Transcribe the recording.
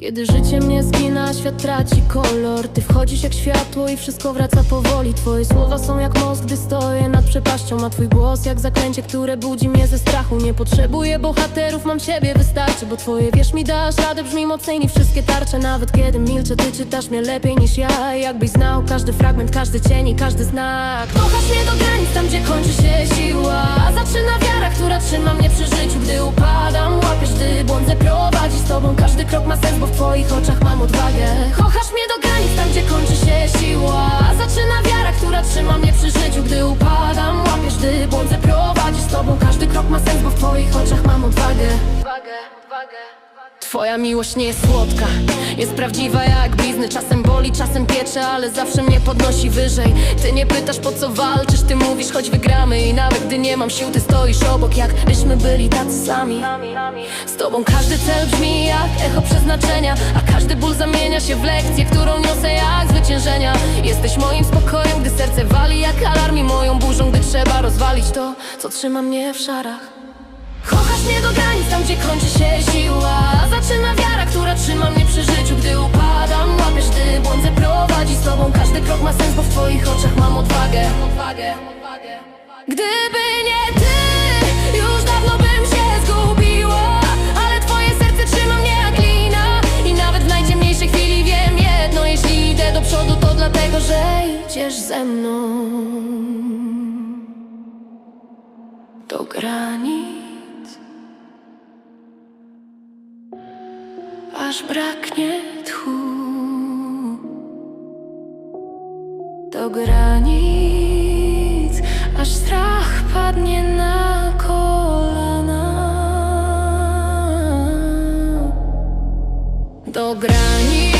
Kiedy życie mnie zgina, świat traci kolor. Ty wchodzisz jak światło i wszystko wraca powoli. Twoje słowa są jak most, gdy stoję nad przepaścią. A twój głos jak zaklęcie, które budzi mnie ze strachu. Nie potrzebuję bohaterów, mam ciebie, wystarczy Bo twoje wierz mi dasz radę, brzmi mocniej niż wszystkie tarcze. Nawet kiedy milczę, ty czytasz mnie lepiej niż ja. Jakbyś znał każdy fragment, każdy cień i każdy znak. Kochasz mnie do granic, tam gdzie kończy się siła. A zaczyna wiara, która trzyma twoich oczach mam odwagę. Kochasz mnie do granic, tam gdzie kończy się siła. Zaczyna wiara, która trzyma Twoja miłość nie jest słodka, jest prawdziwa jak blizny. Czasem boli, czasem piecze, ale zawsze mnie podnosi wyżej. Ty nie pytasz po co walczysz, ty mówisz choć wygramy. I nawet gdy nie mam sił, ty stoisz obok jak byśmy byli tacy sami. Z tobą każdy cel brzmi jak echo przeznaczenia A każdy ból zamienia się w lekcję, którą niosę jak zwyciężenia. Jesteś moim spokojem, gdy serce wali jak alarm I moją burzą, gdy trzeba rozwalić to, co trzyma mnie w szarach. Kochasz mnie do granic, tam gdzie kończy się siła Gdyby nie ty, już dawno bym się zgubiła Ale twoje serce trzyma mnie jak lina I nawet w najciemniejszej chwili wiem jedno Jeśli idę do przodu, to dlatego, że idziesz ze mną. Do granic, aż braknie tchu. Do granic, aż strach padnie na kolana. Do granic.